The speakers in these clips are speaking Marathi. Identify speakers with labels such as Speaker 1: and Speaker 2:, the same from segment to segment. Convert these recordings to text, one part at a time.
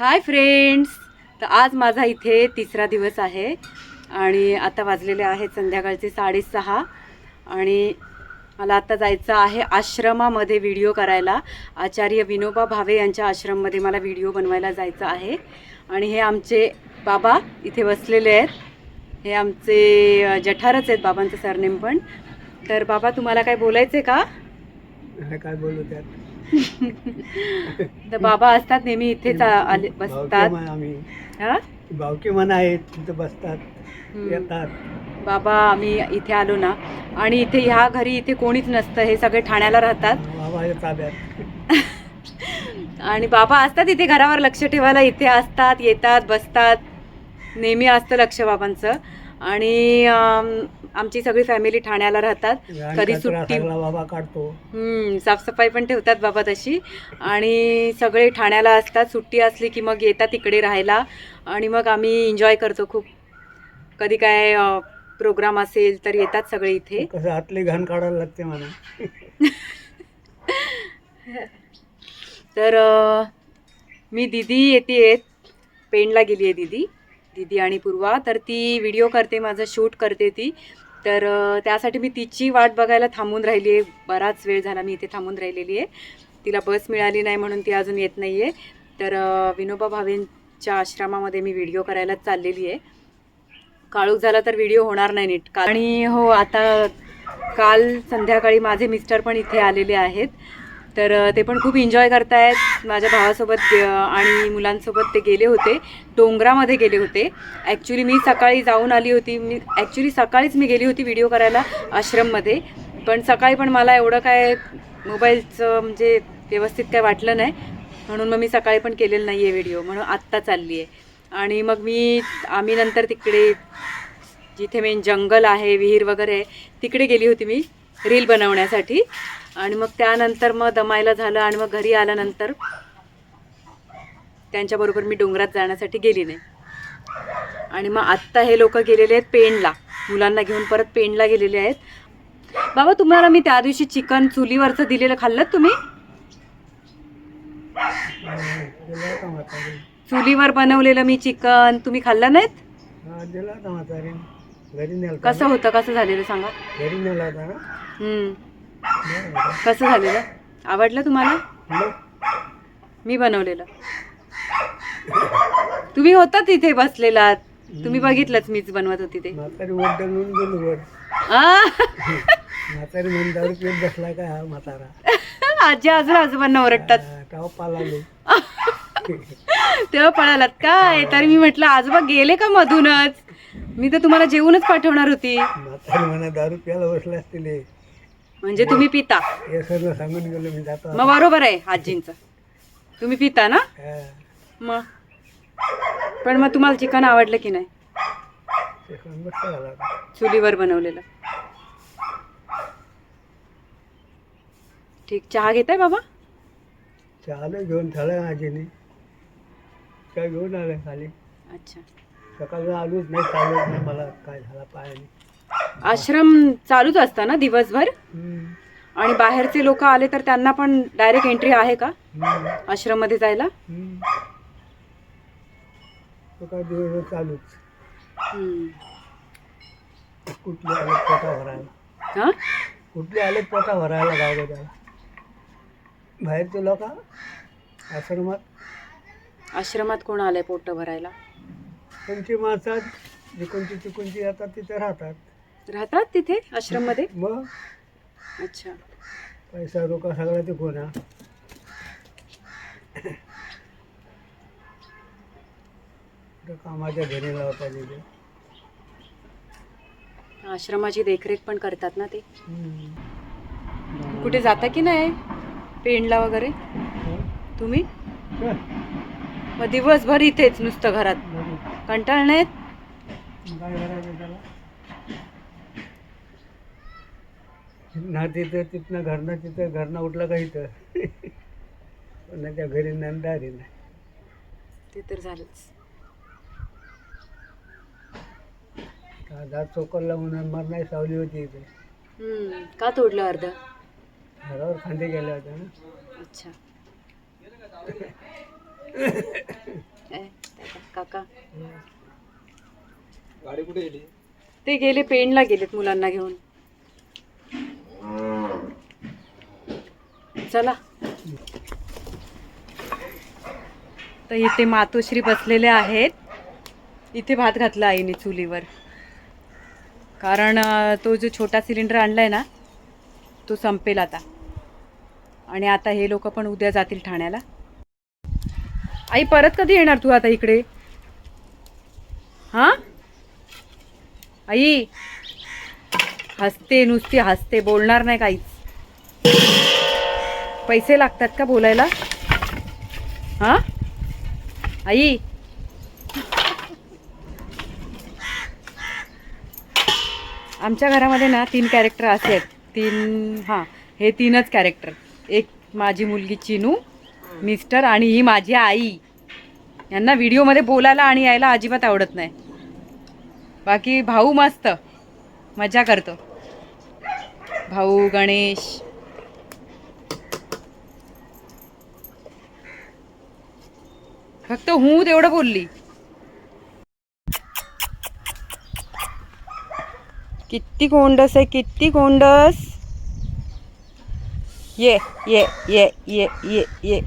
Speaker 1: हाय फ्रेंड्स तर आज माझा इथे तिसरा दिवस आहे आणि आता वाजलेले आहेत संध्याकाळचे साडेसहा. आणि मला आता जायचं आहे आश्रमामध्ये व्हिडिओ करायला. आचार्य विनोबा भावे यांच्या आश्रममध्ये मला व्हिडिओ बनवायला जायचं आहे. आणि हे आमचे बाबा इथे बसलेले आहेत. हे आमचे जठारच आहेत बाबांचं सरनेम पण. तर बाबा तुम्हाला काय बोलायचं आहे का?
Speaker 2: काय बोलू त्यात?
Speaker 1: तर बाबा असतात नेहमी इथेच आले बसतात. हा?
Speaker 2: भावकी म्हणा आहेत तिथं बसतात. येतात.
Speaker 1: बाबा आम्ही इथे आलो ना. आणि इथे ह्या घरी इथे कोणीच नसतं हे सगळे ठाण्याला राहतात.
Speaker 2: बाबाच्या ताब्यात.
Speaker 1: आणि बाबा असतात इथे घरावर लक्ष ठेवायला इथे असतात येतात बसतात. नेहमी असतं लक्ष बाबांचं. आणि आमची सगळी फॅमिली ठाण्याला राहतात. कधी सुट्टी
Speaker 2: बाबा काढतो.
Speaker 1: साफसफाई पण ठेवतात बाबा तशी. आणि सगळे ठाण्याला असतात. सुट्टी असली की मग येतात इकडे राहायला. आणि मग आम्ही एन्जॉय करतो खूप. कधी काय प्रोग्राम असेल तर येतात सगळे इथे.
Speaker 2: कसं आतली घाण काढायला लागते म्हणा
Speaker 1: तर मी दिदी येते पेणला गेली आहे दिदी. दिदी आणि पूर्वा. तर ती व्हिडिओ करते माझं शूट करते ती. तर त्यासाठी मी तिची वाट बघायला थांबून राहिली आहे बराच वेळ झाला मी इथे थांबून राहिलेली आहे. तिला बस मिळाली नाही म्हणून ती अजून येत नाही आहे तर विनोबा भावेंच्या आश्रमामध्ये मी व्हिडिओ करायला चाललेली आहे. काळूक झाला तर व्हिडिओ होणार नाही नीट. आणि हो आता काल संध्याकाळी माझे मिस्टर पण इथे आलेले आहेत. तर ते पण खूप एन्जॉय करतायत. माझ्या भावासोबत आणि मुलांसोबत ते गेले होते. डोंगरामध्ये गेले होते. ॲक्च्युली मी सकाळी जाऊन आली होती. मी ॲक्च्युली सकाळीच मी गेली होती व्हिडिओ करायला आश्रममध्ये. पण सकाळी पण मला एवढं काय मोबाईलचं म्हणजे व्यवस्थित काय वाटलं नाही. म्हणून मग मी सकाळी पण केलेलं नाही आहे व्हिडिओ म्हणून आत्ता चालली आहे आणि मग मी आम्ही नंतर तिकडे जिथे मेन जंगल आहे विहीर वगैरे आहे तिकडे गेली होती मी. रील बनवण्यासाठी. आणि मग त्यानंतर मग दमायला झालं आणि मग घरी आल्यानंतर त्यांच्याबरोबर मी डोंगरात जाण्यासाठी गेली नाही आणि मग आत्ता हे लोक गेलेले आहेत पेणला. मुलांना घेऊन परत पेणला गेलेले आहेत. बाबा तुम्हाला मी त्या दिवशी चिकन चुलीवरचं दिलेलं खाल्लं तुम्ही? चुलीवर बनवलेलं मी चिकन तुम्ही खाल्लं नाहीत? कसं होतं? कसं झालेलं सांगा? कसं झालेलं? आवडलं तुम्हाला? मी बनवलेलं. तुम्ही होता तिथे बसलेला तुम्ही बघितलंच मीच बनवत होती ते.
Speaker 2: म्हातारी वर डलवून गेलो वर.
Speaker 1: आ!
Speaker 2: म्हातारी म्हणून दारू पित बसला काय हा म्हातारा?
Speaker 1: आजी अजून आजोबांना ओरडतात.
Speaker 2: हा, तेव्हा पालालो?
Speaker 1: तेव्हा पळालात काय? तर मी म्हटलं आजोबा गेले का मधूनच? मी तर तुम्हाला जेवूनच पाठवणार होती.
Speaker 2: म्हातारी म्हणा दारू प्यायला बसले असतील हे.
Speaker 1: म्हणजे तुम्ही पिता.
Speaker 2: हे सांगून गेलो मी जातो
Speaker 1: मग बरोबर आहे आजींचं. तुम्ही पिता ना?
Speaker 2: हा,
Speaker 1: मग? पण मग तुम्हाला चिकन आवडलं की नाही?
Speaker 2: ते खाऊन मस्त झाला होता.
Speaker 1: चुलीवर बनवलेलं. ठीक चहा घेताय बाबा?
Speaker 2: चहाला घेऊन झालं आजीने. काय घेऊन आलं खाली.
Speaker 1: अच्छा.
Speaker 2: सकाळचं आलोच नाही नाही मला काय झाला पायाने.
Speaker 1: आश्रम चालूच असतं ना दिवसभर आणि बाहेरचे लोक आले तर त्यांना पण डायरेक्ट एंट्री आहे का?
Speaker 2: हम्म,
Speaker 1: आश्रममध्ये जायला?
Speaker 2: चालूच. कुठले आले पोटा भरायला.
Speaker 1: हा?
Speaker 2: कुठले आले पोटा भरायला गाव त्याला. बाहेरचे लोक आश्रमात.
Speaker 1: आश्रमात कोण आलंय पोट भरायला?
Speaker 2: त्यांची माणसात जिकोणची चिकोणची येतात तिथे राहतात.
Speaker 1: राहतात तिथे आश्रममध्ये
Speaker 2: मग?
Speaker 1: अच्छा.
Speaker 2: पैसा रोका सगळा ते कोणा कामाच्या घरी लावतात तिथे.
Speaker 1: आश्रमाची देखरेख पण करतात ना ते. कुठे जाता की नाही? पेंडला वगैरे? तुम्ही. मग दिवसभर इथेच नुसतं घरात. कंटाळ नाहीत?
Speaker 2: काय करायचं त्याला? ना तिथं तिथनं घरनं तिथं घरनं उठलं का इथं? पण त्या घरी नंदारी नाही.
Speaker 1: ते तर झालंच.
Speaker 2: का दात चोकरला म्हणून मरणारी सावली होती इथे.
Speaker 1: हम्म. का तोडलं अर्ध?
Speaker 2: घरावर खांदे गेले होते ना.
Speaker 1: अच्छा. ए, काका.
Speaker 2: गाडी कुठे गेली?
Speaker 1: ते गेले पेणला गेलेत मुलांना घेऊन. चला. तर इथे मातोश्री बसलेले आहेत. इथे भात घातला आईने चुलीवर. कारण तो जो छोटा सिलेंडर आणला आहे ना तो संपेल आता. आणि आता हे लोक पण उद्या जातील ठाण्याला. आई परत कधी येणार तू आता इकडे? हां? आई! हसते नुसती हसते बोलणार नाही काहीच. पैसे लागतात का बोलायला? हा? आई. आमच्या घरामध्ये ना तीन कॅरेक्टर असे आहेत. तीन हां हे तीनच कॅरेक्टर एक माझी मुलगी चिनू मिस्टर आणि ही माझी आई. यांना व्हिडिओमध्ये बोलायला आणि यायला अजिबात आवडत नाही. बाकी भाऊ मस्त. मजा करतो. भाऊ गणेश फक्त हू तेवढं बोलली किती गोंडस आहे किती गोंडस ये ये ये ये ये ये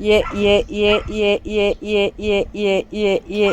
Speaker 1: ये ये ये ये ये ये ये ये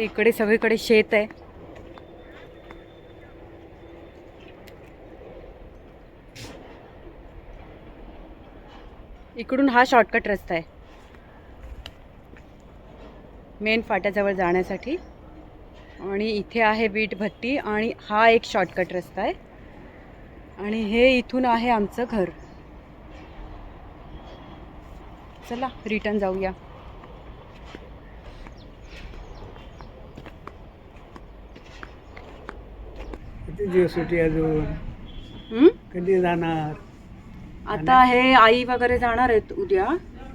Speaker 1: इकडे सगळीकडे शेत आहे. इकडून हा शॉर्टकट रस्ता आहे. मेन फाट्याजवळ जाण्यासाठी. आणि इथे आहे वीट भट्टी आणि हा एक शॉर्टकट रस्ता आहे. आणि हे इथून आहे आमचं घर. चला रिटर्न जाऊया.
Speaker 2: दिवस सुट्टी अजून.
Speaker 1: हं?
Speaker 2: कधी जाणार?
Speaker 1: आता हे आई वगैरे जाणार आहेत उद्या.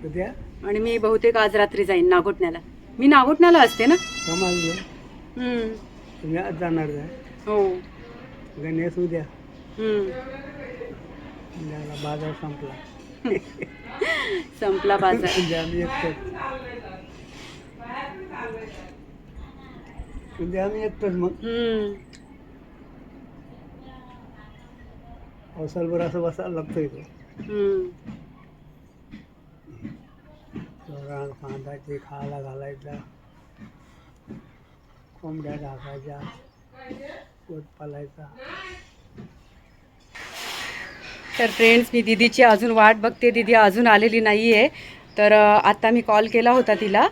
Speaker 2: उद्या?
Speaker 1: आणि मी बहुतेक आज रात्री जाईन नागोठण्याला मी नागोठण्याला असते ना?
Speaker 2: कमाल घे.
Speaker 1: हम्म.
Speaker 2: तुम्ही आज जाणार काय
Speaker 1: हो.
Speaker 2: गणेश उद्या. उद्याला बाजार संपला.
Speaker 1: संपला बाजार.
Speaker 2: उद्या आम्ही एकटोच उद्या आम्ही एकटोच मग. पावसाळभर असं बसायला लागतं इथं. खायला घालायचा कोंबड्या ढाकायच्या पोट पालायचा.
Speaker 1: तर फ्रेंड्स मी दिदीची अजून वाट बघते. दिदी अजून आलेली नाही आहे तर अ, आता मी कॉल केला होता तिला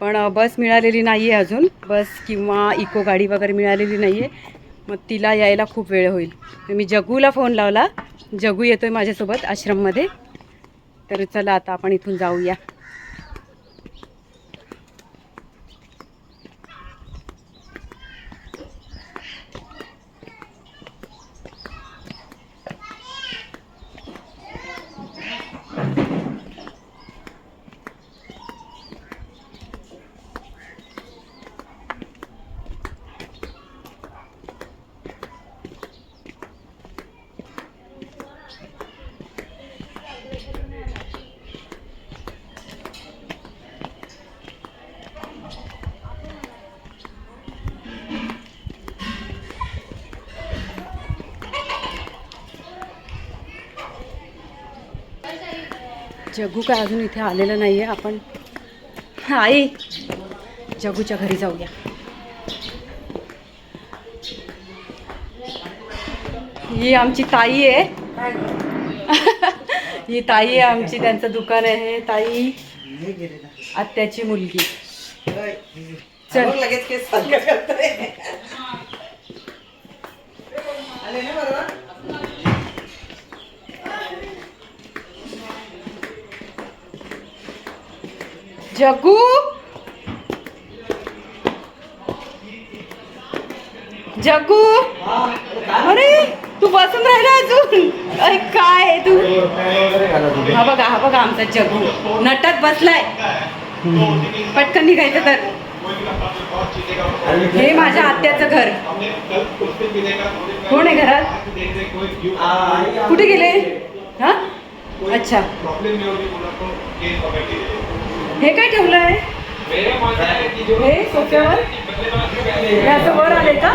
Speaker 1: पण बस मिळालेली नाही आहे अजून. बस किंवा इको गाडी वगैरे मिळालेली नाही आहे मग तिला यायला खूप वेळ होईल. मी जगूला फोन लावला. जगू येतोय माझ्यासोबत आश्रममध्ये. तर चला आता आपण इथून जाऊया. जगू काय अजून इथे आलेलं नाही आहे आपण आई! जगूच्या घरी जाऊया. ही आमची ताई आहे. ही ताई आहे आमची त्यांचं दुकान आहे. ताई आत्याची मुलगी. चल.
Speaker 3: लगेच केस सारखं करतोय आले ना बरोबर
Speaker 1: जगू? जगू? अरे तू बसून राहिला अजून? अरे काय आहे तू? हा बघा हा बघा आमचा जगू. नटात बसलाय. पटकन निघायचं तर. हे माझ्या आत्याचं घर. कोण आहे घरात? कुठे गेले? हा? अच्छा. हे काय ठेवलं आहे हे सोफ्यावर? याचं वर आले का?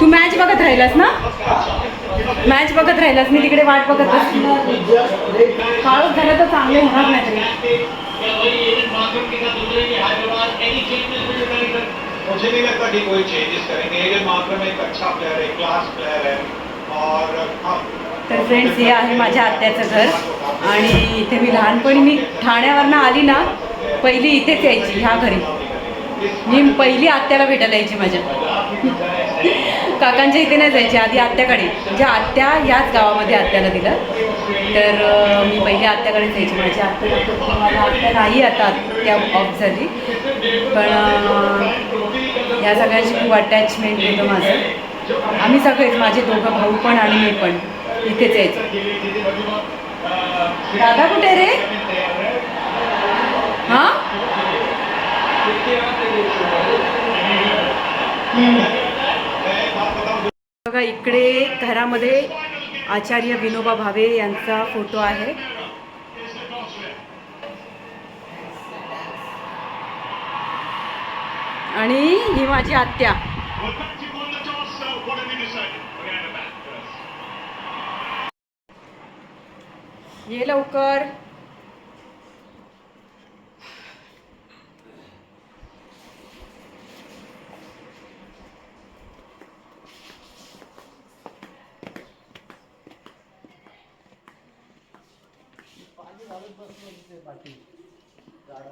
Speaker 1: तू मॅच बघत राहिलास ना? मॅच बघत राहिलास मी तिकडे वाट बघत बसली. काळच झालं तर चांगले होणार नाही
Speaker 4: मुझे नहीं लगता कि कोई चेंजेस करेंगे. एजन मात्र में एक अच्छा प्लेयर है क्लास प्लेयर है और हाँ,
Speaker 1: तर फ्रेंड्स हे आहे माझ्या आत्याचं घर. आणि इथे मी लहानपणी मी ठाण्यावरनं आली ना पहिली इथेच यायची ह्या घरी. मी पहिली आत्याला भेटायला यायची माझ्या. काकांच्या इथे नाही जायची आधी आत्याकडे. म्हणजे आत्या ह्याच गावामध्ये आत्याला दिलं. तर मी पहिली आत्याकडेच यायची. माझी आत्या माझ्या आत्या नाही आता आत्या ऑफ झाली. पण या सगळ्यांशी खूप अटॅचमेंट येतं माझं. आम्ही सगळेच माझे दोघं भाऊ पण आणि मी पण. इथेच यायचं दादा कुठे रे? हा? बघा इकडे घरामध्ये आचार्य विनोबा भावे यांचा फोटो आहे. आणि ही माझी आत्या. ये लवकर.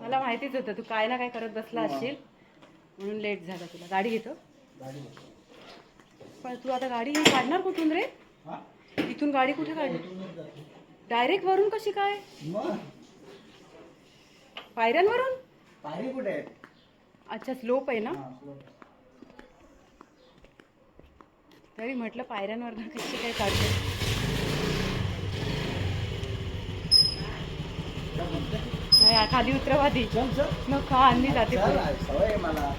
Speaker 1: मला माहितीच होतं तू काय ना काय करत बसला असशील. म्हणून लेट झाला तुला. गाडी घेतो. पण तू आता गाडी काढणार कुठून रे? इथून गाडी कुठे काढली? डायरेक्ट वरून कशी काय?
Speaker 2: मग?
Speaker 1: पायऱ्यांवरून
Speaker 2: पाणी कुठे आहे
Speaker 1: अच्छा स्लोप आहे ना? तरी म्हटलं पायऱ्यांवरनं कशी काय काढते? नाही, खाली उतरव आधी.
Speaker 2: चल चल.
Speaker 1: नको आणली जाते
Speaker 2: चल,
Speaker 1: पुढे.
Speaker 2: सवय आहे मला.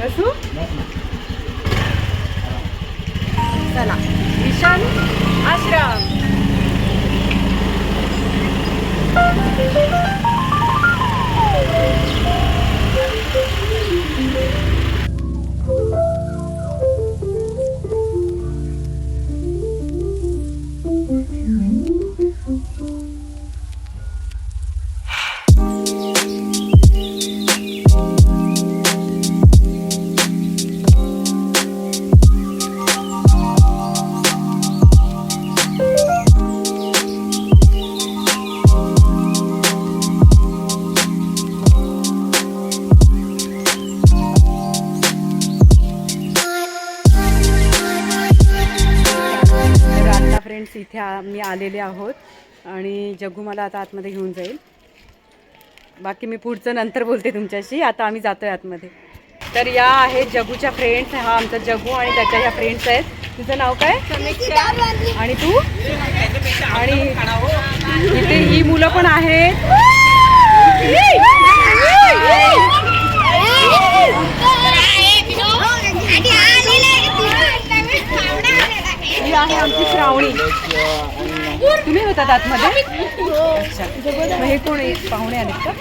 Speaker 1: बसू चला. विशाल आश्रम. फ्रेंड्स इथे आम्ही आलेले आहोत आणि जग्गू मला आता आतमध्ये घेऊन जाईल बाकी मी पुढचं नंतर बोलते तुमच्याशी आता आम्ही जातोय आतमध्ये तर या आहेत जगूच्या फ्रेंड्स हा आमचा जगू आणि त्याच्या ह्या फ्रेंड्स आहेत तुझं नाव काय आणि तू आणि इथे ही मुलं पण आहेत ही आहे आमची श्रावणी. तुम्ही होतात आतमध्ये? अच्छा. मग हे कोण आहे? पाहुणे आलेत का?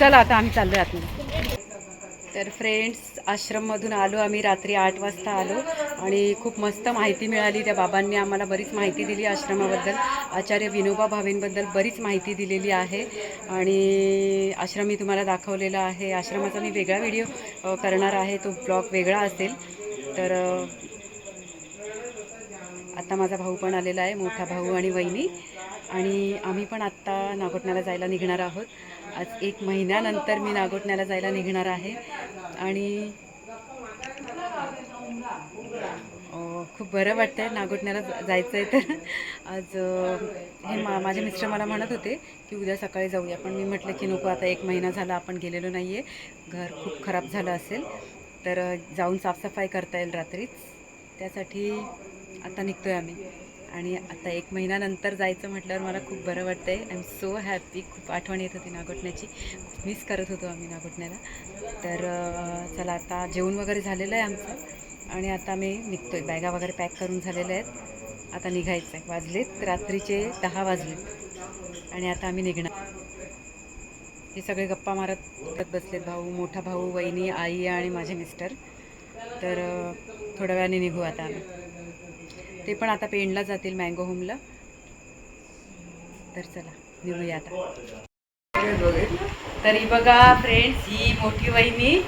Speaker 1: चला आता आम्ही चाललोय आतमध्ये. तर फ्रेंड्स आश्रममधून आलो आम्ही रात्री आठ वाजता आलो आणि खूप मस्त माहिती मिळाली त्या बाबांनी आम्हाला बरीच माहिती दिली आश्रमाबद्दल. आचार्य विनोबा भावेंबद्दल बरीच माहिती दिलेली आहे आणि आश्रम मी तुम्हाला दाखवलेला आहे. आश्रमाचा मी वेगळा व्हिडिओ करणार आहे. तो ब्लॉग वेगळा असेल. तर अ, आता माझा भाऊ पण आलेला आहे मोठा भाऊ आणि वहिनी. आणि आम्ही पण आत्ता नागोठण्याला जायला निघणार आहोत. आज एक महिन्यानंतर मी नागोठण्याला जायला निघणार आहे. आणि खूप बरं वाटतं आहे नागोठण्याला जायचं आहे तर. आज हे मा माझे मिस्टर मला म्हणत होते की उद्या सकाळी जाऊया. पण मी म्हटलं की नको आता एक महिना झाला आपण गेलेलो नाही आहे घर खूप खराब झालं असेल. तर जाऊन साफसफाई करता येईल रात्रीच. त्यासाठी आता निघतो आहे आम्ही. आणि आता एक महिन्यानंतर जायचं म्हटल्यावर मला खूप बरं वाटतं आहे आय एम सो हॅपी खूप आठवण येत होती नागोठण्याची खूप मिस करत होतो आम्ही नागोठण्याला तर चला आता जेवण वगैरे झालेलं आहे आमचं. आणि आता मी निघतो आहे बॅगा वगैरे पॅक करून झालेल्या आहेत. आता निघायचं आहे वाजलेत रात्रीचे दहा वाजलेत. आणि आता आम्ही निघणार. हे सगळे गप्पा मारत करत बसलेत. भाऊ मोठा भाऊ वहिनी आई आणि माझे मिस्टर तर थोड्या वेळाने निघू आता आम्ही. ते पण आता पेंडला जातील मँगो होमला तर चला निघूया आता. तरी बघा फ्रेंड्स ही मोठी वहिनी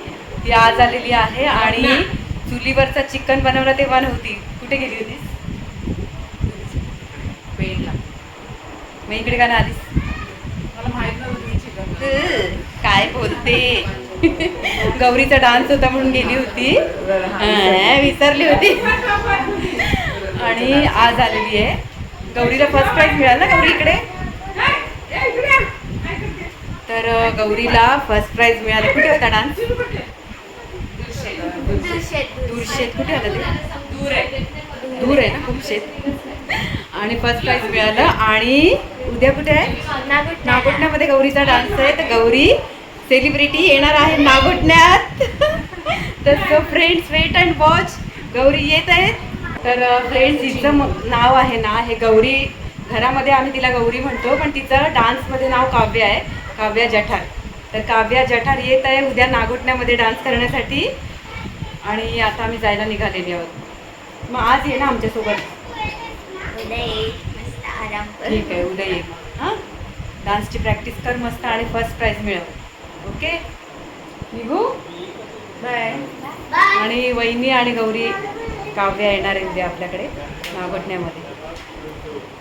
Speaker 1: ती आज आलेली आहे आणि चुलीवरचा चिकन बनवला तेव्हा नव्हती कुठे गेली होतीस? पेंडला मग इकडे का नाही आलीस?
Speaker 3: मला माहीत नव्हतं मी चिकन
Speaker 1: काय बोलते? गौरीचा डान्स होता म्हणून गेली होती. हा, विसरली होती. आणि आज आलेली आहे. गौरीला फर्स्ट प्राईज मिळाला ना? गौरी इकडे? तर गौरीला फर्स्ट प्राईज मिळालं. कुठे होता डान्स? दूर शेत कुठे आलं ते?
Speaker 3: दूर आहे
Speaker 1: दूर आहे ना? खूप शेत. आणि फर्स्ट प्राईज मिळालं. आणि उद्या कुठे आहे? नागोटण्यामध्ये गौरीचा डान्स आहे. तर गौरी सेलिब्रिटी येणार आहे नागोटण्यात तर friends wait and watch Gauri येत आहेत. तर फ्रेंड्स हिचं नाव आहे ना हे गौरी घरामध्ये आम्ही तिला गौरी म्हणतो पण तिचं डान्समध्ये नाव काव्य आहे काव्या जठार. तर काव्या जठार येत आहे उद्या नागोठण्यामध्ये डान्स करण्यासाठी आणि आता आम्ही जायला निघालेली आहोत. मग आज ये ना आमच्यासोबत. ठीक आहे उद्या ये. हां? डान्सची प्रॅक्टिस कर मस्त आणि फर्स्ट प्राईज मिळव. ओके? निघू? बाय. आणि वहिनी आणि गौरी. काव्या येणार आहे उद्या आपल्याकडे नागोठण्यामध्ये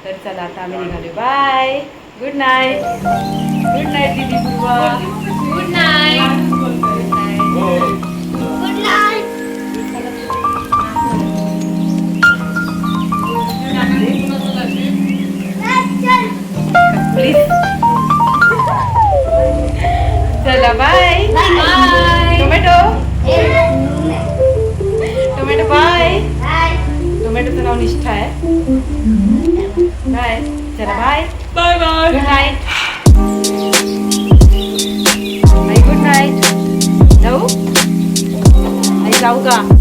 Speaker 1: तर चला आता आम्ही निघालो bye good night good night दीदी Purva.
Speaker 5: Good night good night
Speaker 1: please चला बाय
Speaker 5: बाय
Speaker 1: टोमॅटो टोमॅटोचं नाव निष्ठा आहे बाय चला bye
Speaker 3: bye bye
Speaker 1: good night आई गुड नाईट जाऊ आई जाऊ का